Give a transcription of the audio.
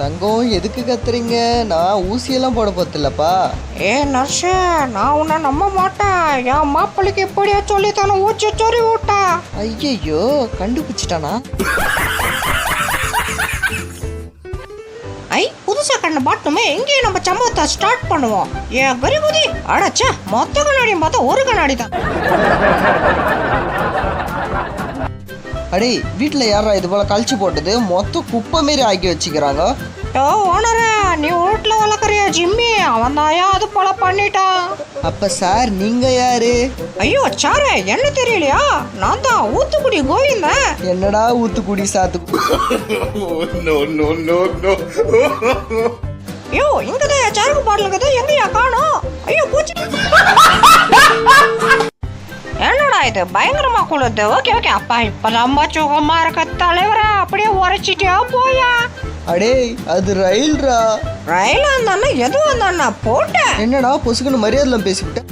தங்கம் எதுக்கு கத்துறீங்க? நான் ஊசியெல்லாம் போட போத்தில்லப்பா ஏ நர்ஸு நான் உன்னை நம்ப மாட்டேன். என் மாப்பிள்ளைக்கு இப்படியே சொல்லி தானே ஊச்சி சொறி விட்டா ஐயையோ கண்டுபிடிச்சிட்டானா? ஐ புதுசா கண்ட பாட்டுமே எங்கேயும் நம்ம சம்பவத்தை ஸ்டார்ட் பண்ணுவோம். ஏன் கரிபுதி அடச்சே மொத்த கண்ணாடியும் பார்த்தா ஒரு கண்ணாடி தான் அடே வீட்டில் யாரா இது போல கழிச்சு போட்டது? மொத்தம் குப்பை மாரி ஆக்கி வச்சுக்கிறாங்க. ஓ ஓனரே நீ வீட்டில் வளர்க்குறியா ஜிம்மி? அவன் தாயா அது போல பண்ணிட்டான் அப்ப சார் நீங்க யாரு? ஐயோ சாரே என்ன தெரியலையா? நான் தான் ஊத்துக்குடி கோவிந்தன். என்னடா ஊத்துக்குடி சாத்து? ஐயோ இங்க தான் சரக்கு பாட்டில் இருக்குது எங்கயா காணோம்? ஐயோ இது பயங்கரமா குளுது ஓகே ஓகே அப்பா இப்ப ரொம்ப சுகமா இருக்க தலைவரா? அப்படியே உரைச்சிட்டியா போயா. அடே அது ரயில்ரா. ரயில் வந்தானா எது வந்தானா போட்டேன். என்னடா பொசுக்குன்னு மரியாதைலாம் பேசிக்கிட்ட.